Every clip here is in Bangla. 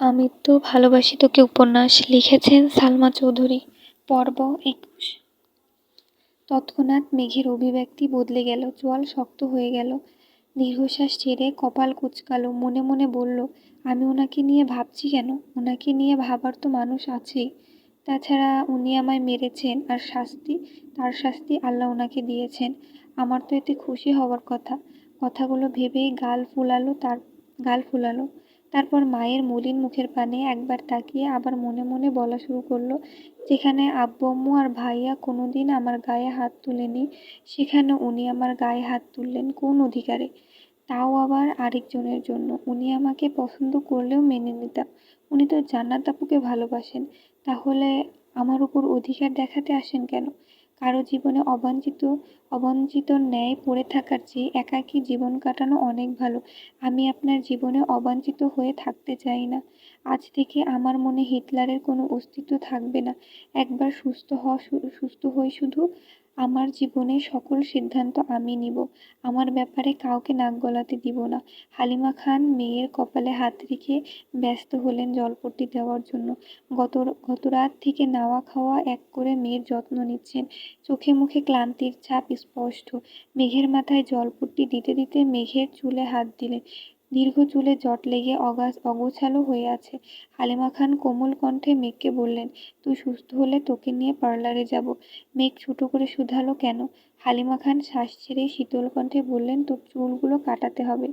আমৃত্যু ভালোবাসি তোকে উপন্যাস লিখেছেন সালমা চৌধুরী, পর্ব একুশ। তৎক্ষণাৎ মেঘের অভিব্যক্তি বদলে গেল চোয়াল শক্ত হয়ে গেল। দীর্ঘশ্বাস ছেড়ে কপাল কুচকালো, মনে মনে বলল, আমি ওনাকে নিয়ে ভাবছি কেন? ওনাকে নিয়ে ভাবার তো মানুষ আছেই। তাছাড়া উনি আমায় মেরেছেন আর শাস্তি, তার শাস্তি আল্লাহ ওনাকে দিয়েছেন। আমার তো এতে খুশি হওয়ার কথা। কথাগুলো ভেবেই গাল ফুলালো তার, গাল ফুলালো। তারপর মায়ের মলিন মুখের পানে একবার তাকিয়ে আবার মনে মনে বলা শুরু করল, যেখানে আব্বু, আম্মু আর ভাইয়া কোনো দিন আমার গায়ে হাত তুলেনি, সেখানে উনি আমার গায়ে হাত তুললেন কোন অধিকারে? তাও আবার আরেকজনের জন্য। উনি আমাকে পছন্দ করলেও মেনে নিতাম। উনি তো জান্নাত আপুকে ভালোবাসেন। তাহলে আমার উপর অধিকার দেখাতে আসেন কেন? কারও জীবনে অবাঞ্ছিত অবাঞ্ছিত ন্যায় পড়ে থাকার চেয়ে একাকী জীবন কাটানো অনেক ভালো। আমি আপনার জীবনে অবাঞ্ছিত হয়ে থাকতে চাই না। আজ থেকে আমার মনে হিটলারের কোনো অস্তিত্ব থাকবে না। একবার সুস্থ হওয়া সুস্থ হই শুধু আমার জীবনে সকল সিদ্ধান্ত আমি নিব। আমার ব্যাপারে কাউকে নাক গলাতে দিব না। হালিমা খান মেয়ের কপালে হাত রেখে ব্যস্ত হলেন জলপট্টি দেওয়ার জন্য। গত গত রাত থেকে নাওয়া খাওয়া এক করে মেয়ের যত্ন নিচ্ছেন। চোখে মুখে ক্লান্তির ছাপ স্পষ্ট। মেঘের মাথায় জলপট্টি দিতে দিতে মেঘের চুলে হাত দিলেন। দীর্ঘ চুলে জট লেগে অগাছ অগোছালো হয়ে আছে। হালিমা খান কোমল কণ্ঠে মেঘকে বললেন, তুই সুস্থ হলে তোকে নিয়ে পার্লারে যাব। মেঘ ছোটো করে শুধালো কেন? হালিমা খান শ্বাস ছেড়ে শীতল কণ্ঠে বললেন, তোর চুলগুলো কাটাতে হবে।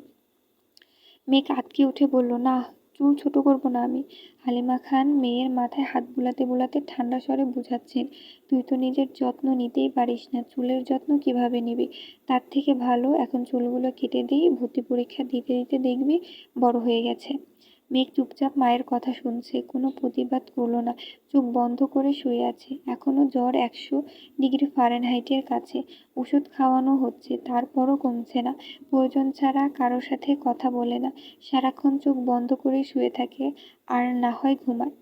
মেঘ আটকে উঠে বলল, না চুল ছোট করব না আমি। হালিমা খান মেয়ের মাথায় হাত বুলাতে বুলাতে ঠান্ডা স্বরে বুঝাচ্ছেন, তুই তো নিজের যত্ন নিতেই পারিস না, চুলের যত্ন কীভাবে নিবি? তার থেকে ভালো, এখন চুলগুলো কেটে দিই, ভর্তি পরীক্ষা দিতে দিতে দেখবি বড় হয়ে গেছে। মেঘ চুপচাপ মায়ের কথা শুনছে, কোনো প্রতিবাদ করল না। চোখ বন্ধ করে শুয়ে আছে। এখনও জ্বর একশো ডিগ্রি ফারেনহাইটের কাছে। ওষুধ খাওয়ানো হচ্ছে, তারপরও কমছে না। প্রয়োজন ছাড়া কারোর সাথে কথা বলে না। সারাক্ষণ চোখ বন্ধ করে শুয়ে থাকে আর না হয় ঘুমায়।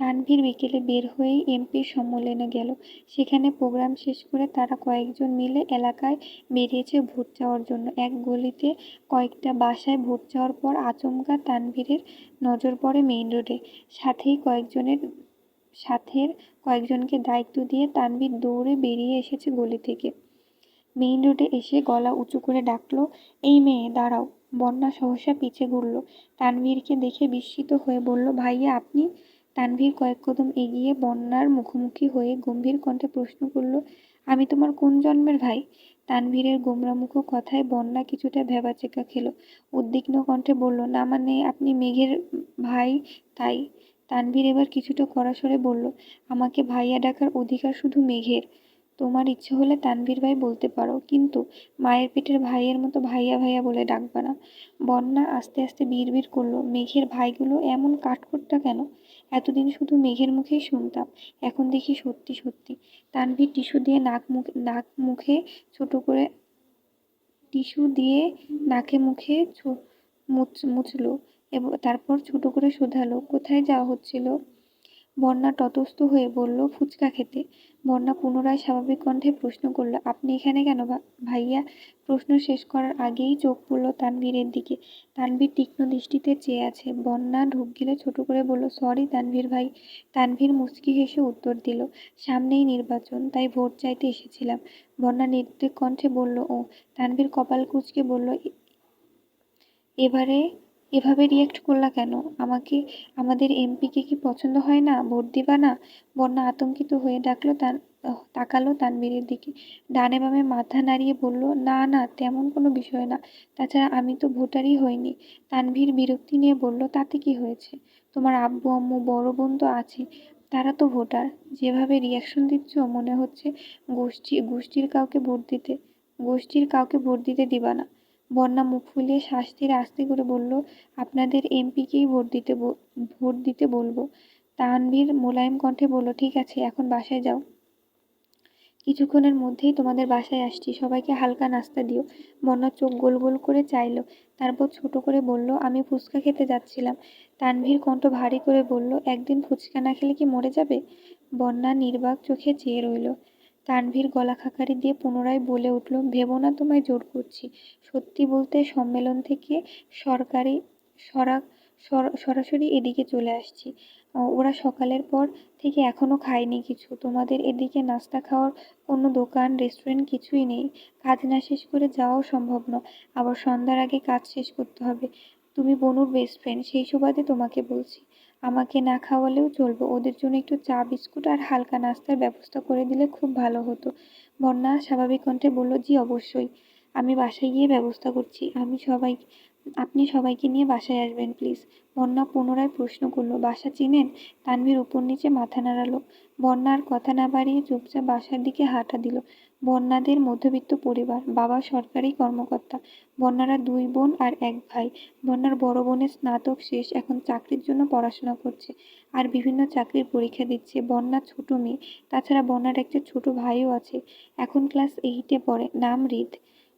তানভীর বিকেলে বের হয়েই এমপির সম্মেলনে গেল। সেখানে প্রোগ্রাম শেষ করে তারা কয়েকজন মিলে এলাকায় বেরিয়েছে ভোট চাওয়ার জন্য। এক গলিতে কয়েকটা বাসায় ভোট চাওয়ার পর আচমকা তানভীরের নজর পড়ে মেইন রোডে। সাথেই কয়েকজনের, সাথের কয়েকজনকে দায়িত্ব দিয়ে তানভীর দৌড়ে বেরিয়ে এসেছে গলি থেকে। মেইন রোডে এসে গলা উঁচু করে ডাকলো, এই মেয়ে, দাঁড়াও। বন্যা সহসা পিছে ঘুরল। তানভীরকে দেখে বিস্মিত হয়ে বলল, ভাইয়া, আপনি তানভীর কয়েক কদম এগিয়ে বন্যার মুখোমুখি হয়ে গম্ভীর কণ্ঠে প্রশ্ন করল, আমি তোমার কোন জন্মের ভাই? তানভীরের গোমরামুখ কথায় বন্যা কিছুটা ভেবাচেকা খেল। উদ্বিগ্ন কণ্ঠে বলল, না মানে আপনি মেঘের ভাই তাই? তানভীর এবার কিছুটা কড়াসরে বলল, আমাকে ভাইয়া ডাকার অধিকার শুধু মেঘের। তোমার ইচ্ছে হলে তানভীর ভাই বলতে পারো, কিন্তু মায়ের পেটের ভাইয়ের মতো ভাইয়া ভাইয়া বলে ডাকবা না। বন্যা আস্তে আস্তে বিড়বিড় করল, মেঘের ভাইগুলো এমন কাঠখোট্টা কেন? এতদিন শুধু মেঘের মুখেই শুনতাম, এখন দেখি সত্যি সত্যি। তানভীর টিস্যু দিয়ে নাক মুখে নাক মুখে ছোট করে, টিস্যু দিয়ে নাকে মুখে মুছলো এবং তারপর ছোট করে শোধালো, কোথায় যাওয়া হচ্ছিল? বন্যা ততস্থ হয়ে বলল, ফুচকা খেতে। বন্যা পুনরায় স্বাভাবিক কণ্ঠে প্রশ্ন করল, আপনি এখানে কেন ভাইয়া? প্রশ্ন শেষ করার আগেই চোখ পড়ল তানভীরের দিকে। তানভীর তীক্ষ্ণ দৃষ্টিতে চেয়ে আছে। বন্যা ঢুক গেলে ছোট করে বলল, সরি তানভীর ভাই। তানভীর মুচকি হেসে উত্তর দিল, সামনেই নির্বাচন, তাই ভোট চাইতে এসেছিলাম। বন্যা নির্দিক কণ্ঠে বলল ও তানভীর কপাল কুচকে বলল এবারে এভাবে রিয়েক্ট করলা কেন? আমাকে, আমাদের এমপিকে কি পছন্দ হয় না? ভোট দিবা না? বন্যা আতঙ্কিত হয়ে ডাকলো তার তাকালো তানভীরের দিকে। ডানে বামে মাথা নাড়িয়ে বলল, না না, তেমন কোনো বিষয় না। তাছাড়া আমি তো ভোটারই হইনি। তানভীর বিরক্তি নিয়ে বলল, তাতে কি হয়েছে? তোমার আব্বু, আম্মু, বড় বোন তো আছে, তারা তো ভোটার। যেভাবে রিয়াকশন দিচ্ছ, মনে হচ্ছে গোষ্ঠী, গোষ্ঠীর কাউকে ভোট দিতে, গোষ্ঠীর কাউকে ভোট দিতে দিবা না। বন্যা মুখ ফুলিয়ে শ্বাস তীরে আস্তে করে বলল, আপনাদের এমপিকেই ভোট দিতে ভোট দিতে বলব। তানভীর মোলায়েম কণ্ঠে বলল, ঠিক আছে, এখন বাসায় যাও। কিছুক্ষণের মধ্যেই তোমাদের বাসায় আসছি। সবাইকে হালকা নাস্তা দিও। বন্যা চোখ গোল গোল করে চাইল। তারপর ছোট করে বলল, আমি ফুচকা খেতে যাচ্ছিলাম। তানভীর কণ্ঠ ভারী করে বলল, একদিন ফুচকা না খেলে কি মরে যাবে? বন্যা নির্বাক চোখে চেয়ে রইল। তানভীর গলা খাকারি দিয়ে পুনরায় বলে উঠল, ভেবো না তোমায় জোর করছি। সত্যি বলতে সম্মেলন থেকে সরকারি সরা সর- সরাসরি এদিকে চলে আসছি। ওরা সকালের পর থেকে এখনও খায়নি কিছু। তোমাদের এদিকে নাস্তা খাওয়ার কোনো দোকান, রেস্টুরেন্ট কিছুই নেই। কাজ না শেষ করে যাওয়াও সম্ভব নয়। আবার সন্ধ্যার আগে কাজ শেষ করতে হবে। তুমি বনুর বেস্ট ফ্রেন্ড সেই সুবাদে তোমাকে বলছি। আমাকে না খাওয়ালেও চলবে। ওদের জন্য একটু চা, বিস্কুট আর হালকা নাস্তার ব্যবস্থা করে দিলে খুব ভালো হতো। বন্যা স্বাভাবিক কণ্ঠে বলল, জি, অবশ্যই। আমি বাসায় গিয়ে ব্যবস্থা করছি। আমি সবাই, আপনি সবাইকে নিয়ে বাসায় আসবেন, প্লিজ। বন্যা পুনরায় প্রশ্ন করল, বাসা চিনেন? তানভীর উপর নিচে মাথা নাড়ালো। বন্যা আর কথা না বাড়িয়ে চুপচাপ বাসার দিকে হাঁটা দিল। বন্যাদের মধ্যবিত্ত পরিবার, বাবা সরকারি কর্মকর্তা, বন্যারা দুই বোন আর এক ভাই। বন্যার বড় বোনের স্নাতক শেষ, এখন চাকরির জন্য পড়াশোনা করছে আর বিভিন্ন চাকরির পরীক্ষা দিচ্ছে। বন্যা ছোট মেয়ে, তাছাড়া বন্যার একটা ছোট ভাইও আছে। এখন ক্লাস এইটে পড়ে, নাম রিদ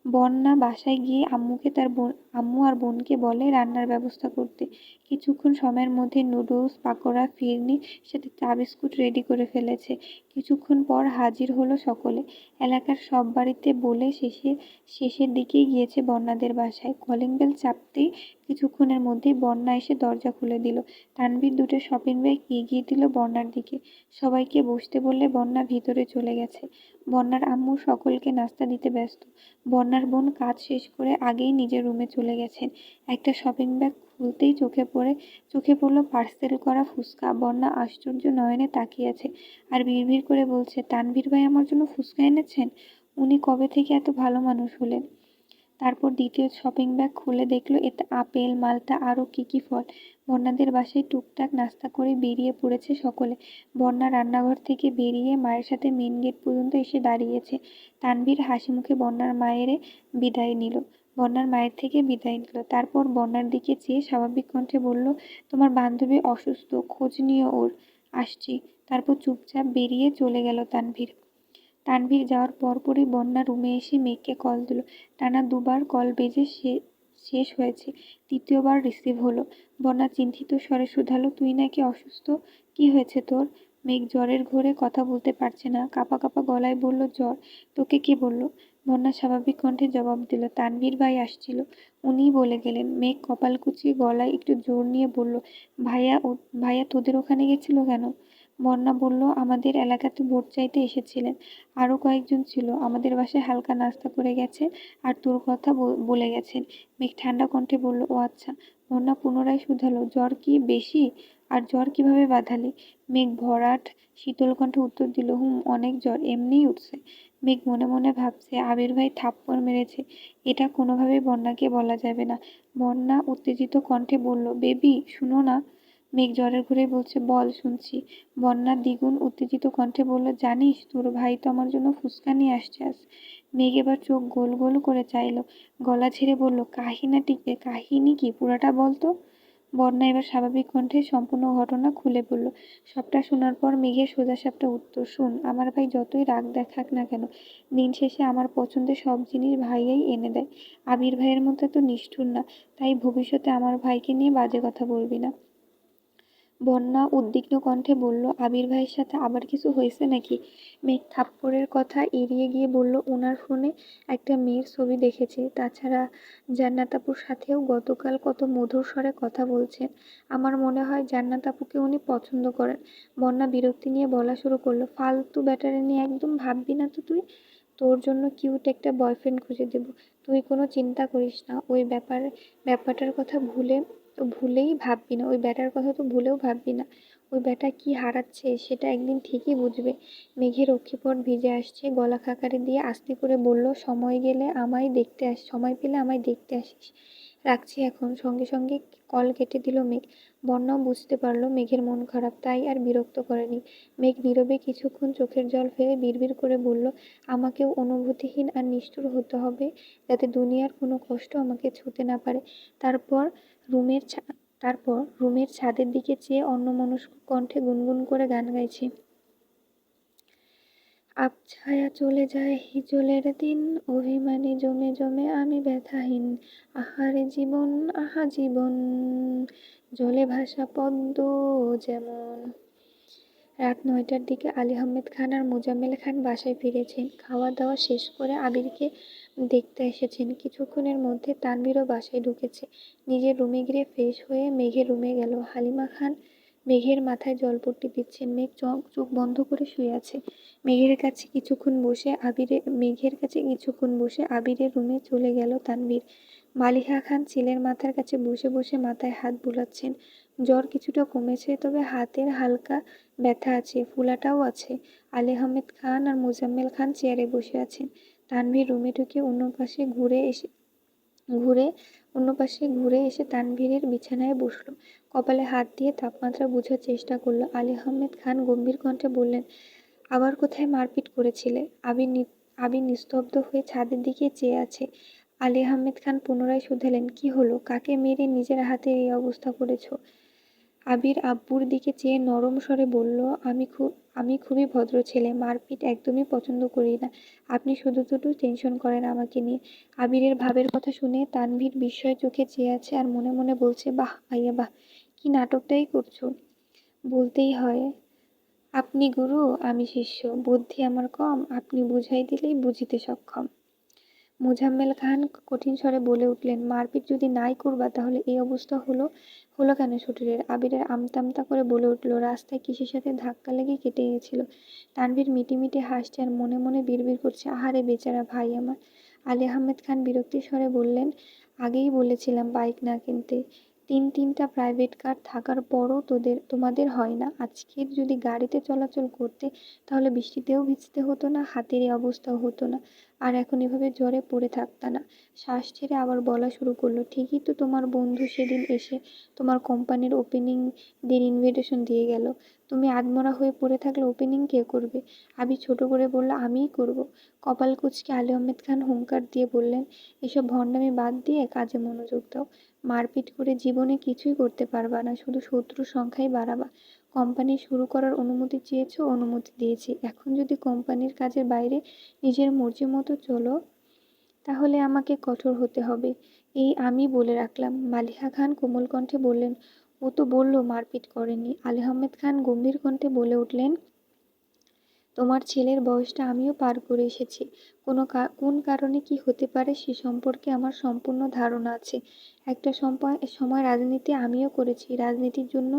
বন্যা বাসায় গিয়ে আম্মুকে তার বোন আম্মু আর বোনকে বলে রান্নার ব্যবস্থা করতে। কিছুক্ষণ সময়ের মধ্যে নুডলস, পাকোড়া, ফিরনি সাথে চা বিস্কুট রেডি করে ফেলেছে। কিছুক্ষণ পর হাজির হলো সকলে। এলাকার সব বাড়িতে বলে শেষে, শেষের দিকেই গিয়েছে বন্যাদের বাসায়। কলিং বেল চাপতেই কিছুক্ষণের মধ্যেই বন্যা এসে দরজা খুলে দিল। তানভীর দুটো শপিং ব্যাগ এগিয়ে দিল বন্যার দিকে। সবাইকে বসতে বললে বন্যা ভিতরে চলে গেছে। বন্যার আম্মু সকলকে নাস্তা দিতে ব্যস্ত। বন্যার বোন কাজ শেষ করে আগেই নিজের রুমে চলে গেছেন। একটা শপিং ব্যাগ খুলতেই চোখে পড়ে, চোখে পড়ল পার্সেল করা ফুচকা। বন্যা আশ্চর্য নয়নে তাকিয়ে আছে আর বিড়বিড় করে বলছে, তানভীর ভাই আমার জন্য ফুচকা এনেছেন? উনি কবে থেকে এত ভালো মানুষ হলেন? তারপর দ্বিতীয় শপিং ব্যাগ খুলে দেখল, এতে আপেল, মালটা, আরও কী কী ফল? বন্যাদের বাসায় টুকটাক নাস্তা করে বেরিয়ে পড়েছে সকলে। বন্যা রান্নাঘর থেকে বেরিয়ে মায়ের সাথে মেন গেট পর্যন্ত এসে দাঁড়িয়েছে। তানভীর হাসি মুখে বন্যার মায়েরে বিদায় নিল। বন্যার মায়ের থেকে বিদায় নিল। তারপর বন্যার দিকে চেয়ে স্বাভাবিক কণ্ঠে বলল, তোমার বান্ধবী অসুস্থ, খোঁজ নিয়ে ওর, আসছি। তারপর চুপচাপ বেরিয়ে চলে গেল তানভীর। তানভীর যাওয়ার পরপরই বন্যা রুমে এসে মেঘকে কল দিল। টানা দুবার কল বেজে সে, শেষ হয়েছে। তৃতীয়বার রিসিভ হলো। বন্যা চিন্তিত স্বরে শুধালো, তুই নাকি অসুস্থ? কি হয়েছে তোর? মেঘ জ্বরের ঘোরে কথা বলতে পারছে না। কাপা কাপা গলায় বলল, জ্বর। তোকে কে বলল? বন্যা স্বাভাবিক কণ্ঠে জবাব দিল। তানভীর ভাই আসছিল। উনিই বলে গেলেন, মেঘ কপাল কুচিয়ে গলায় একটু জোর নিয়ে বলল, ভাইয়া ও, ভাইয়া তোদের ওখানে গেছিল কেন? বন্যা বলল, আমাদের এলাকাতে ভোট চাইতে এসেছিলেন। আরও কয়েকজন ছিল। আমাদের বাসায় হালকা নাস্তা করে গেছে আর তোর কথা বলে গেছেন। মেঘ ঠান্ডা কণ্ঠে বলল, ও আচ্ছা। বন্যা পুনরায় শুধালো, জ্বর কি বেশি? আর জ্বর কীভাবে বাঁধালি? মেঘ ভরাট শীতল কণ্ঠে উত্তর দিল, হুম, অনেক জ্বর, এমনিই উঠছে। মেঘ মনে মনে ভাবছে, আবির ভাই থাপ্পড় মেরেছে। এটা কোনোভাবেই বন্যাকে বলা যাবে না। বন্যা উত্তেজিত কণ্ঠে বলল, বেবি, শুনো না। মেঘ জ্বরের ঘুরে বলছে, বল, শুনছি। বন্যা দ্বিগুণ উত্তেজিত কণ্ঠে বলল, জানিস, তোর ভাই তো আমার জন্য ফুসকা নিয়ে আসছে আজ। মেঘ এবার চোখ গোল গোল করে চাইলো, গলা ছেড়ে বলল কাহিনাটি কাহিনী কি? পুরাটা বলতো বন্যা এবার স্বাভাবিক কণ্ঠে সম্পূর্ণ ঘটনা খুলে বলল, সবটা শোনার পর মেঘের সোজা সাপটা উত্তর শুন। আমার ভাই যতই রাগ দেখাক না কেন, দিন শেষে আমার পছন্দের সব জিনিস ভাইয়াই এনে দেয়। আবির ভাইয়ের মতো তো নিষ্ঠুর না, তাই ভবিষ্যতে আমার ভাইকে নিয়ে বাজে কথা বলবি না। বন্যা উদ্বিগ্ন কণ্ঠে বলল, আবির ভাইয়ের সাথে আবার কিছু হয়েছে নাকি? মেঘ থাপ্পড়ের কথা এড়িয়ে গিয়ে বলল ওনার ফোনে একটা মেয়ের ছবি দেখেছে। তাছাড়া জান্নাত আপুর সাথেও গতকাল কত মধুর স্বরে কথা বলছেন। আমার মনে হয় জান্নাত আপুকে উনি পছন্দ করেন। বন্যা বিরক্তি নিয়ে বলা শুরু করল, ফালতু ব্যাটারি নিয়ে একদম ভাববি না তো তুই? তোর জন্য কিউট একটা বয়ফ্রেন্ড খুঁজে দেব। তুই কোনো চিন্তা করিস না। ওই ব্যাপার, ব্যাপারটার কথা ভুলে তো ভুলেই ভাববি না, ওই ব্যাটার কথা তো ভুলেও ভাববি না, ওই ব্যাটা কি হারাচ্ছে সেটা একদিন ঠিকই বুঝবে। মেঘের অক্ষিপট ভিজে আসছে, গলা খাকারি দিয়ে আস্তে করে বলল, সময় গেলে আমায় দেখতে আস, সময় পেলে আমায় দেখতে আসিস। রাখছি এখন, সঙ্গে সঙ্গে কল কেটে দিল মেঘ। বন্যাও বুঝতে পারল মেঘের মন খারাপ, তাই আর বিরক্ত করেনি। মেঘ নীরবে কিছুক্ষণ চোখের জল ফেলে বিড়বিড় করে বলল, আমাকেও অনুভূতিহীন আর নিষ্ঠুর হতে হবে, যাতে দুনিয়ার কোনো কষ্ট আমাকে ছুঁতে না পারে। তারপর রুমের তারপর রুমের ছাদের দিকে চেয়ে অন্যমনস্ক কণ্ঠে গুনগুন করে গান গাইছে। আবছায়া চলে যায় হিজলের দিন, অভিমানী জমে জমে আমি ব্যথাহীন। আহারে জীবন, আহা জীবন, জলে ভাসা পদ্ম যেমন। রাত নয়টার দিকে আলী আহমেদ খান আর মোজাম্মেল খান বাসায় ফিরেছেন। খাওয়া দাওয়া শেষ করে আবিরকে দেখতে এসেছেন। কিছুক্ষণের মধ্যে তানভীরও বাসায় ঢুকেছে। নিজের রুমে গিয়ে ফ্রেশ হয়ে মেঘের রুমে গেল। হালিমা খান মেঘের মাথায় জলপট্টি দিচ্ছেন। মেঘ চোখ চোখ বন্ধ করে শুয়ে আছে। মেঘের কাছে কিছুক্ষণ বসে আবিরে, মেঘের কাছে কিছুক্ষণ বসে আবিরের রুমে চলে গেল তানভীর। মালিহা খান ছেলের মাথার কাছে বসে বসে মাথায় হাত বুলাচ্ছেন। জ্বর কিছুটা কমেছে, তবে হাতের হালকা ব্যথা আছে, ফুলাটাও আছে। আলী আহমেদ খান আর মোজাম্মেল খান চেয়ারে বসে আছেন। তানভীর রুমে ঢুকে অন্য পাশে ঘুরে এসে, ঘুরে অন্য পাশে ঘুরে এসে তানভীরের বিছানায় বসল। কপালে হাত দিয়ে তাপমাত্রা বোঝার চেষ্টা করল। আলী আহমেদ খান গম্ভীর কণ্ঠে বললেন, আবার কোথায় মারপিট করেছিলে? আবির আবির নিস্তব্ধ হয়ে ছাদের দিকে চেয়ে আছে। আলী আহমেদ খান পুনরায় শুধালেন, কি হলো? কাকে মেরে নিজের হাতে এই অবস্থা করেছ? আবির আব্বুর দিকে চেয়ে নরম স্বরে বলল, আমি খুব আমি খুবই ভদ্র ছেলে, মারপিট একদমই পছন্দ করি না। আপনি শুধু শুধু টেনশন করেন আমাকে নিয়ে। আবিরের ভাবের কথা শুনে তানভীর বিস্ময় চোখে চেয়ে আছে আর মনে মনে বলছে, বাহ ভাইয়া, বাহ, কি নাটকটাই করছ। বলতেই হয়, আপনি গুরু, আমি শিষ্য, বুদ্ধি আমার কম, আপনি বুঝাই দিলেই বুঝিতে সক্ষম। মোজাম্মেল খান কঠিন স্বরে বলে উঠলেন, মারপিট যদি নাই করবা, তাহলে এই অবস্থা হলো হলো কেন শরীরের? আবিরের আমতামতা আমতা করে বলে উঠল, রাস্তায় কিসের সাথে ধাক্কা লেগে কেটে গেছিল? তানভীর মিটি মিটি হাসছে আর মনে মনে বিড়বিড় করছে, আহারে বেচারা ভাই আমার। আলী আহমেদ খান বিরক্তির স্বরে বললেন, আগেই বলেছিলাম বাইক না কিনতে। তিন তিনটা প্রাইভেট কার থাকার পরও তোদের, তোমাদের হয় না। আজকের যদি গাড়িতে চলাচল করতে, তাহলে বৃষ্টিতেও ভিজতে হতো না, হাতের এই অবস্থাও হতো না। আর এখন এভাবে জ্বরে পড়ে থাকতা না। শ্বাস ছেড়ে আবার বলা শুরু করল, ঠিকই তো তোমার বন্ধু সেদিন এসে তোমার কোম্পানির ওপেনিং দের ইনভিটেশন দিয়ে গেল। তুমি আধমরা হয়ে পড়ে থাকলে ওপেনিং কে করবে? আবি ছোট করে বলল, আমিই করব। কপাল কুচকে আলী আহমেদ খান হুঙ্কার দিয়ে বললেন, এসব ভণ্ডামি বাদ দিয়ে কাজে মনোযোগ দাও। মারপিট করে জীবনে কিছুই করতে পারবা না, শুধু শত্রুর সংখ্যাই বাড়াবা। কোম্পানি শুরু করার অনুমতি চেয়েছো, অনুমতি দিয়েছি। এখন যদি কোম্পানির কাজের বাইরে নিজের মর্জি মতো চলো, তাহলে আমাকে কঠোর হতে হবে। এই আমি বলে রাখলাম। মালিহা খান কোমল কণ্ঠে বললেন, ও তো বলল মারপিট করেনি। আলী আহমেদ খান গম্ভীর কণ্ঠে বলে উঠলেন তোমার ছেলের বয়সটা আমিও পার করে এসেছি। কোনো কোন কারণে কি হতে পারে সে সম্পর্কে আমার সম্পূর্ণ ধারণা আছে। একটা সময় সময় রাজনীতি আমিও করেছি। রাজনীতির জন্য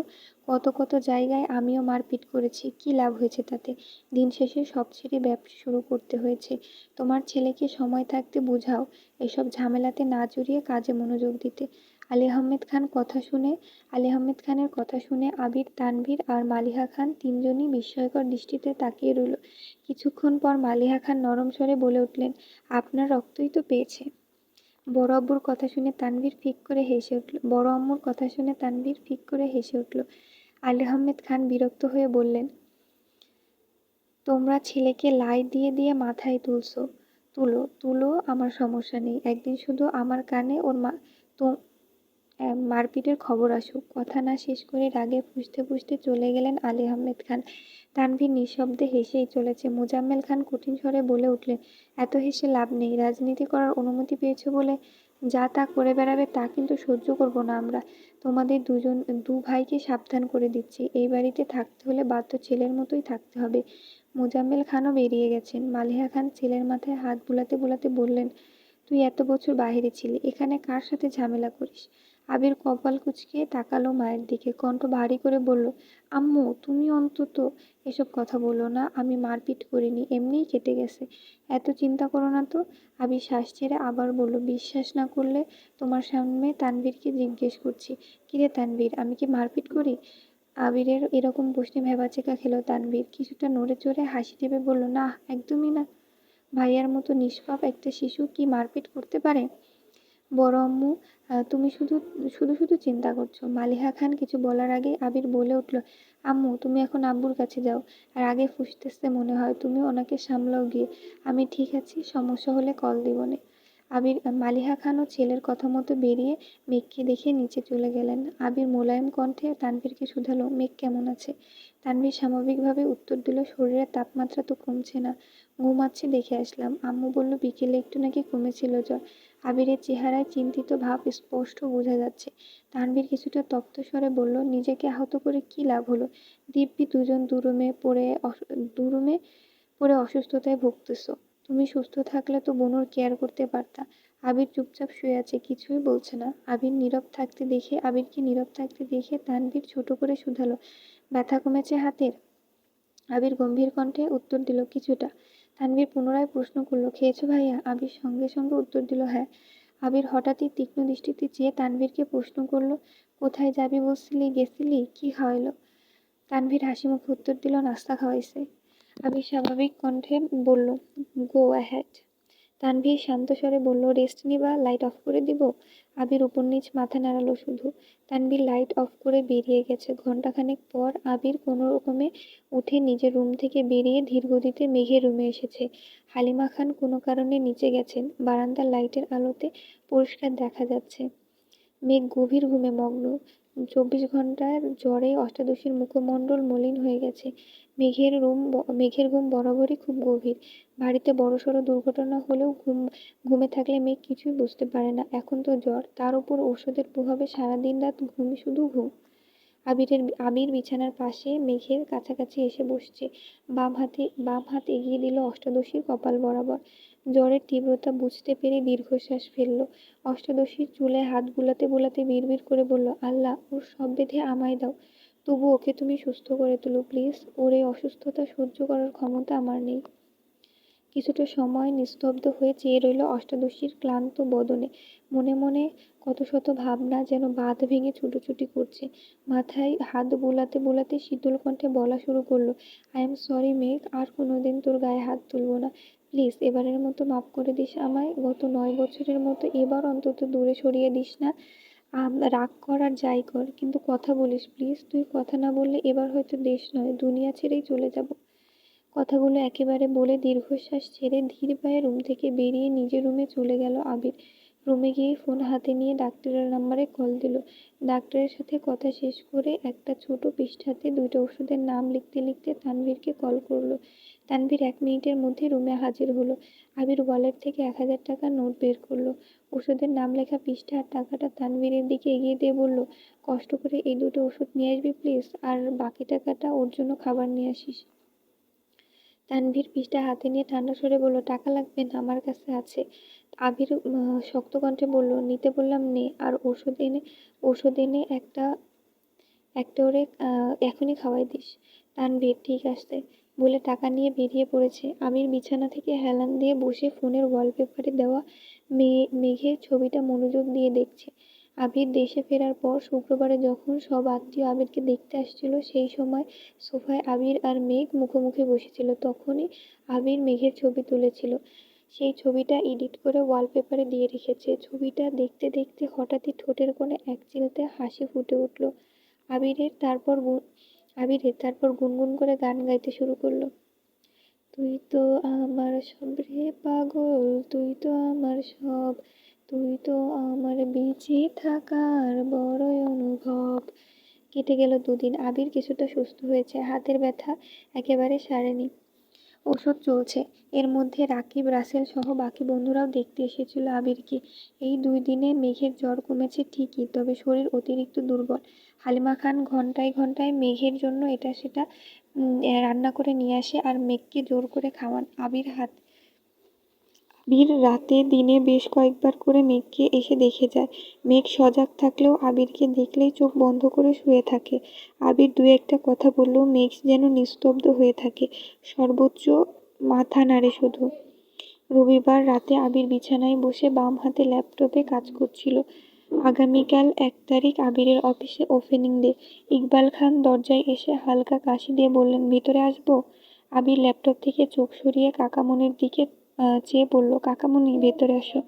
কত কত জায়গায় আমিও মারপিট করেছি। কি লাভ হয়েছে তাতে? দিন শেষে সব ছেড়ে ব্যবসা শুরু করতে হয়েছে। তোমার ছেলেকে সময় থাকতে বোঝাও। এসব ঝামেলাতে না জড়িয়ে কাজে মনোযোগ দিতে। আলী আহমেদ খান কথা শুনে, আলী আহমেদ খানের কথা শুনে আবির, তানভীর আর মালিহা খান তিনজনই বিস্ময়কর দৃষ্টিতে তাকিয়ে রইল। কিছুক্ষণ পর মালিহা খান নরম স্বরে বলে উঠলেন, আপনার রক্তই তো পেয়েছে। বড় আব্বুর কথা শুনে তানভীর ফিক করে হেসে উঠল, বড় আম্মুর কথা শুনে তানভীর ফিক করে হেসে উঠল। আলী আহমেদ খান বিরক্ত হয়ে বললেন, তোমরা ছেলেকে লাই দিয়ে দিয়ে মাথায় তুলছো, তুলো তুলো, আমার সমস্যা নেই। একদিন শুধু আমার কানে ওর মা, তো মারপিটের খবর আসুক। কথা না শেষ করে রাগে ফুঁসতে ফুঁসতে চলে গেলেন আলী আহমেদ খান। তানভীর নিঃশব্দে হেসেই চলেছে। মোজাম্মেল খান কঠিন স্বরে বলে উঠলেন, এত হেসে লাভ নেই। রাজনীতি করার অনুমতি পেয়েছ বলে যা তা করে বেড়াবে তা কিন্তু সহ্য করব না আমরা। তোমাদের দুজন, দু ভাইকে সাবধান করে দিচ্ছি। এই বাড়িতে থাকতে হলে বাধ্য ছেলের মতোই থাকতে হবে। মোজাম্মেল খানও বেরিয়ে গেছেন। মালিহা খান ছেলের মাথায় হাত বুলাতে বুলাতে বললেন, তুই এত বছর বাইরে ছিলি। এখানে কার সাথে ঝামেলা করিস? আবির কপাল কুঁচকে তাকালো মায়ের দিকে। কণ্ঠ ভারী করে বলল, আম্মু, তুমি অন্তত এসব কথা বলো না, আমি মারপিট করিনি, এমনিই কেটে গেছে। এত চিন্তা করো না তো। আবির শ্বাস ছেড়ে আবার বলল, বিশ্বাস না করলে তোমার সামনে তানভীরকে জিজ্ঞেস করছি। কিরে তানভীর, আমি কি মারপিট করি? আবিরের এরকম প্রশ্নে ভেবাচেকা খেলো তানভীর। কিছুটা নড়ে চড়ে হাসি টেপে বলল, না, একদমই না। ভাইয়ার মতো নিষ্পাপ একটা শিশু কি মারপিট করতে পারে? বড় আম্মু তুমি শুধু শুধু শুধু চিন্তা করছ। মালিহা খান কিছু বলার আগে আবির বলে উঠল, আম্মু, তুমি এখন আব্বুর কাছে যাও। আর আগে ফুসতেছে মনে হয়, তুমি ওনাকে সামলাও গিয়ে। আমি ঠিক আছি, সমস্যা হলে কল দিবনে আবির, মালিহা খানও ছেলের কথা মতো বেরিয়ে মেঘকে দেখে নিচে চলে গেলেন। আবির মোলায়েম কণ্ঠে তানভীরকে শুধালো, মেঘ কেমন আছে? তানভীর স্বাভাবিকভাবে উত্তর দিল, শরীরের তাপমাত্রা তো কমছে না। ঘুমাচ্ছে দেখে আসলাম। আম্মু বলল, বিকেলে একটু নাকি কমেছিল জ্বর। আবিরের চেহারায় চিন্তিত ভাব স্পষ্ট বোঝা যাচ্ছে। তানভীর কিছুটা তপ্ত স্বরে বলল, নিজেকে আহত করে কি লাভ হলো? দিব্যি দুজন দুরুমে পড়ে দুরুমে পড়ে অসুস্থতায় ভুগতেছ। তুমি সুস্থ থাকলে তো বোনোর কেয়ার করতে পারতা। আবির চুপচাপ শুয়ে আছে, কিছুই বলছে না। আবির নীরব থাকতে দেখে, আবিরকে নীরব থাকতে দেখে তানভীর ছোট করে শুধালো। ব্যথা কমেছে হাতের? আবির গম্ভীর কণ্ঠে উত্তর দিল, কিছুটা। তানভীর পুনরায় প্রশ্ন করল, খেয়েছো ভাইয়া? আবির সঙ্গে সঙ্গে উত্তর দিল হ্যাঁ। আবির হঠাৎই তীক্ষ্ণ দৃষ্টিতে চেয়ে তানভীরকে প্রশ্ন করল, কোথায় যাবি বলছিলি, গেছিলি? কি খাওয়াইলো? তানভীর হাসি মুখে উত্তর দিল, নাস্তা খাওয়াইছে। আবির স্বাভাবিক কণ্ঠে বলল গো অ্যাহেড তানভীর শান্ত স্বরে বলল রেস্ট নিবা লাইট অফ করে দিব। আবির উপর নিচ মাথা নাড়ালো শুধু। তানভীর লাইট অফ করে বেরিয়ে গেছে। ঘন্টাখানেক পর আবির কোনো রকমে উঠে নিজের রুম থেকে বেরিয়ে ধীরগতিতে মেঘের রুমে এসেছে। হালিমা খান কোনো কারণে নিচে গেছেন। বারান্দার লাইটের আলোতে পরিষ্কার দেখা যাচ্ছে। মেঘ গভীর ঘুমে মগ্ন। চব্বিশ ঘণ্টার জ্বরে অষ্টাদশীর মুখমণ্ডল মলিন হয়ে গেছে। মেঘের রুম মেঘের ঘুম বরাবরই খুব গভীর। বাড়িতে বড়সড় দুর্ঘটনা হলেও ঘুম, ঘুমে থাকলে মেঘ কিছুই বুঝতে পারে না। এখন তো জ্বর, তার উপর ওষুধের প্রভাবে সারাদিন রাত ঘুম শুধু ঘুম। আবিরের, আবির বিছানার পাশে মেঘের কাছাকাছি এসে বসছে। বাম হাতে, বাম হাত এগিয়ে দিল অষ্টাদশীর কপাল বরাবর। জ্বরের তীব্রতা বুঝতে পেরে দীর্ঘশ্বাস ফেলল। অষ্টাদশীর চুলে হাত বুলাতে বুলাতে বিড়বিড় করে বলল, আল্লাহ, ওর সব বেঁধে আমায় দাও। তবু ওকে তুমি সুস্থ করে তুলো, প্লিজ। ওর এই অসুস্থতা সহ্য করার ক্ষমতা আমার নেই। কিছুটা সময় নিস্তব্ধ হয়ে চেয়ে রইল অষ্টাদশীর ক্লান্ত বদনে। মনে মনে কত শত ভাবনা যেন বাঁধ ভেঙে ছুটোছুটি করছে। মাথায় হাত বোলাতে বোলাতে শীতল কণ্ঠে বলা শুরু করল, আই এম সরি মেঘ, আর কোনোদিন তোর গায়ে হাত তুলবো না। প্লিজ এবারের মতো মাফ করে দিস আমায়। গত নয় বছরের মতো এবার অন্তত দূরে সরিয়ে দিস না। রাগ করার যাই কর, কিন্তু কথা বলিস প্লিজ। তুই কথা না বললে এবার হয়তো দেশ নয়, দুনিয়া ছেড়েই চলে যাব। কথাগুলো একেবারে বলে দীর্ঘশ্বাস ছেড়ে ধীর পায়ে রুম থেকে বেরিয়ে নিজের রুমে চলে গেল আবির। রুমে গিয়ে ফোন হাতে নিয়ে ডাক্তারের নাম্বারে কল দিল। ডাক্তারের সাথে কথা শেষ করে একটা ছোট পৃষ্ঠাতে দুইটা ওষুধের নাম লিখতে লিখতে তানভীরকে কল করল। তানভীর এক মিনিটের মধ্যে রুমে হাজির হলো। আবির ওয়ালেট থেকে এক হাজার টাকার নোট বের করল। ওষুধের নাম লেখা পৃষ্ঠা আর টাকাটা তানভীরের দিকে এগিয়ে দিয়ে বলল, কষ্ট করে এই দুটো ওষুধ নিয়ে আসবি প্লিজ, আর বাকি টাকাটা ওর জন্য খাবার নিয়ে আসিস। তানভীর পৃষ্ঠা হাতে নিয়ে ঠান্ডা স্বরে বলল, টাকা লাগবে না, আমার কাছে আছে। আবির শক্ত কণ্ঠে বলল, নিতে বললাম নে, আর ওষুধ এনে ওষুধ এনে একটা একটা ওরে এখনই খাওয়াই দিস। তানভীর, ঠিক আছে। বলে টাকা নিয়ে বেরিয়ে পড়েছে। আমির বিছানা থেকে হেলান দিয়ে বসে ফোনের ওয়ালপেপারে দেওয়া মেয়ে মেঘের ছবিটা মনোযোগ দিয়ে দেখছে। আবির দেশে ফেরার পর শুক্রবারে যখন সব আত্মীয় আবিরকে দেখতে আসছিল, সেই সময় সোফায় আবির আর মেঘ মুখোমুখি বসেছিল। তখনই আবির মেঘের ছবি তুলেছিল। সেই ছবিটা এডিট করে ওয়ালপেপারে দিয়ে রেখেছে। ছবিটা দেখতে দেখতে হঠাৎই ঠোঁটের কোণে এক চিলতে হাসি ফুটে উঠল। আবিরের তারপর আবিরের তারপর গুনগুন করে গান গাইতে শুরু করল। তুই তো আমার সব রে পাগল, তুই তো আমার সব, তুই তো আমার বেঁচে থাকার বড়ই অনুভব। কেটে গেল দুদিন। আবির কিছুটা সুস্থ হয়েছে। হাতের ব্যথা একেবারে সারেনি। ওষুধ চলছে। এর মধ্যে রাকিব, রাসেল সহ বাকি বন্ধুরাও দেখতে এসেছিল আবিরকে। এই দুই দিনে মেঘের জ্বর কমেছে ঠিকই, তবে শরীর অতিরিক্ত দুর্বল। হালিমা খান ঘন্টায় ঘন্টায় মেঘের জন্য এটা সেটা রান্না করে নিয়ে আসে আর মেঘকে জোর করে খাওয়ান আবির হাত। আবির রাতে দিনে বেশ কয়েকবার করে মেঘকে এসে দেখে যায়। মেঘ সজাগ থাকলেও আবিরকে দেখলেই চোখ বন্ধ করে শুয়ে থাকে। আবির দু একটা কথা বললেও মেঘ যেন নিস্তব্ধ হয়ে থাকে। সর্বোচ্চ মাথা নাড়ে শুধু। রবিবার রাতে আবির বিছানায় বসে বাম হাতে ল্যাপটপে কাজ করছিল। আগামীকাল এক তারিখ আবিরের অফিসে ওপেনিং ডে। ইকবাল খান দরজায় এসে হালকা কাশি দিয়ে বললেন, ভিতরে আসব? আবির ল্যাপটপ থেকে চোখ সরিয়ে কাকামনির দিকে চেয়ে বলল, কাকামুনি, ভেতরে আসো।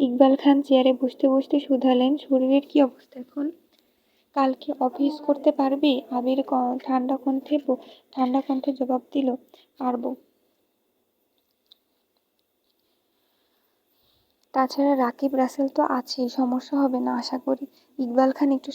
ইকবাল খান চেয়ারে বসতে বসতে শুধালেন, শরীরের কি অবস্থা এখন? কালকে অফিস করতে পারবি? আবির ঠান্ডা কণ্ঠে ঠান্ডা কণ্ঠে জবাব দিল, পারব। তাছাড়া রাকিব রাসেল তো আছেই সমস্যা হবে না, আশা করি। ইকবাল খান একটু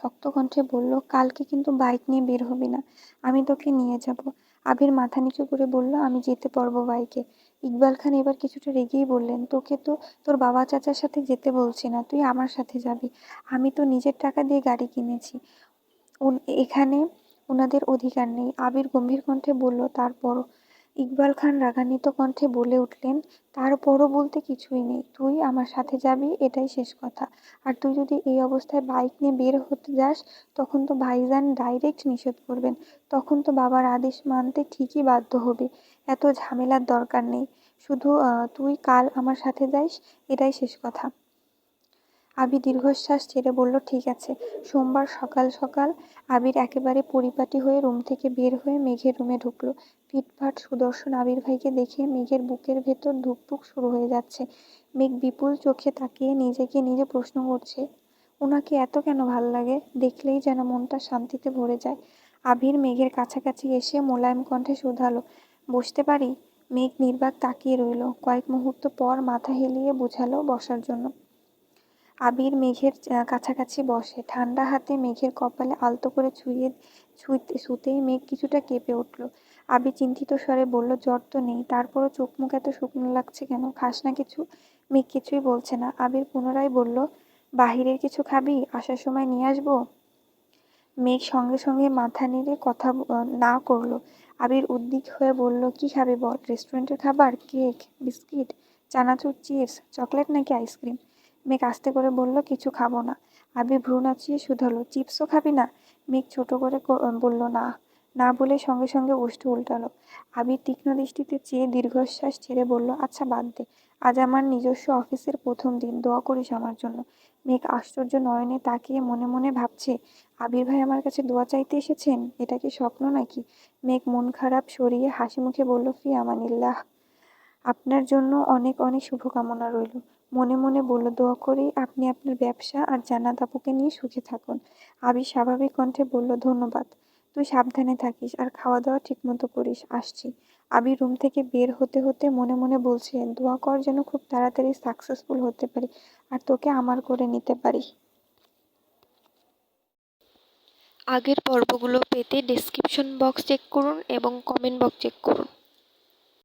শক্ত কণ্ঠে বলল, কালকে কিন্তু বাইক নিয়ে বের হবি না, আমি তোকে নিয়ে যাব। আবির মাথা নিচু করে বলল, আমি যেতে পারব বাইকে। ইকবাল খান এবার কিছুটা রেগেই বললেন, তোকে তো তোর বাবা চাচার সাথে যেতে বলছি না, তুই আমার সাথে যাবি। আমি তো নিজের টাকা দিয়ে গাড়ি কিনেছি। এখানে ওনাদের অধিকার নেই। আবির গম্ভীর কণ্ঠে বলল, তারপরও ইকবাল খান রাগান্বিত কণ্ঠে বলে উঠলেন তারপরও বলতে কিছুই নেই। তুই আমার সাথে যাবি, এটাই শেষ কথা। আর তুই যদি এই অবস্থায় বাইক নিয়ে বের হতে যাস, তখন তো ভাইজান ডাইরেক্ট নিষেধ করবেন। তখন তো বাবার আদেশ মানতে ঠিকই বাধ্য হবে। এত ঝামেলার দরকার নেই। শুধু তুই কাল আমার সাথে যাইস, এটাই শেষ কথা। আবি দীর্ঘশ্বাস ছেড়ে বলল, ঠিক আছে। সোমবার সকাল সকাল আবির একেবারে পরিপাটি হয়ে রুম থেকে বের হয়ে মেঘের রুমে ঢুকলো। ফিটফাট সুদর্শন আবির ভাইকে দেখে মেঘের বুকের ভেতর ধুকপুক শুরু হয়ে যাচ্ছে। মেঘ বিপুল চোখে তাকিয়ে নিজেকে নিজে প্রশ্ন করছে, ওনাকে এত কেন ভালো লাগে? দেখলেই যেন মনটা শান্তিতে ভরে যায়। আবির মেঘের কাছাকাছি এসে মোলায়েম কণ্ঠে শুধালো, বসতে পারি? মেঘ নির্বাক তাকিয়ে রইল। কয়েক মুহূর্ত পর মাথা হেলিয়ে বোঝালো বসার জন্য। আবির মেঘের কাছাকাছি বসে। ঠান্ডা হাতে মেঘের কপালে আলতো করে ছুঁয়ে, ছুঁতে, ছুতেই মেঘ কিছুটা কেঁপে উঠল। আবির চিন্তিত স্বরে বলল, জ্বর তো নেই, তারপরও চোখ মুখ এত শুকনো লাগছে কেন? খাস না কিছু? মেঘ কিছুই বলছে না। আবির পুনরায় বলল, বাহিরের কিছু খাবি? আসার সময় নিয়ে আসব? মেঘ সঙ্গে সঙ্গে মাথা নেড়ে কথা না করল। আবির উদ্বিগ হয়ে বলল, কি খাবি বল? রেস্টুরেন্টের খাবার? Cake? Biscuit? Chanachur? Chips? Chocolate নাকি আইসক্রিম? মেঘ আস্তে করে বলল, কিছু খাব না। আবির ভ্রু নাচিয়ে শুধালো, চিপসও খাবি না? মেঘ ছোট করে বলল, না। না বলে সঙ্গে সঙ্গে ওষ্ঠ উল্টালো। আবির তীক্ষ্ণ দৃষ্টিতে চেয়ে দীর্ঘশ্বাস ছেড়ে বলল আচ্ছা বাদ দে। আজ আমার নিজস্ব অফিসের প্রথম দিন, দোয়া করিস আমার জন্য। মেঘ আশ্চর্য নয়নে তাকিয়ে মনে মনে ভাবছে, আবির ভাই আমার কাছে দোয়া চাইতে এসেছেন? এটা কি স্বপ্ন নাকি? মেঘ মন খারাপ সরিয়ে হাসি মুখে বলল, ফি আমানিল্লাহ। আপনার জন্য অনেক অনেক শুভকামনা রইল। মনে মনে বলল, দোয়া করি আপনি আপনার ব্যবসা আর জান্নাত আপুকে নিয়ে সুখে থাকুন। আবির স্বাভাবিক কণ্ঠে বলল, ধন্যবাদ। তুই সাবধানে থাকিস আর খাওয়া দাওয়া ঠিক মতো করিস। আসছি। আবি রুম থেকে বের হতে হতে মনে মনে বলছে, দোয়া কর যেন খুব তাড়াতাড়ি সাকসেসফুল হতে পারি আর তোকে আমার করে নিতে পারি। আগের পর্বগুলো পেতে ডেসক্রিপশন বক্স চেক করুন এবং কমেন্ট বক্স চেক করুন।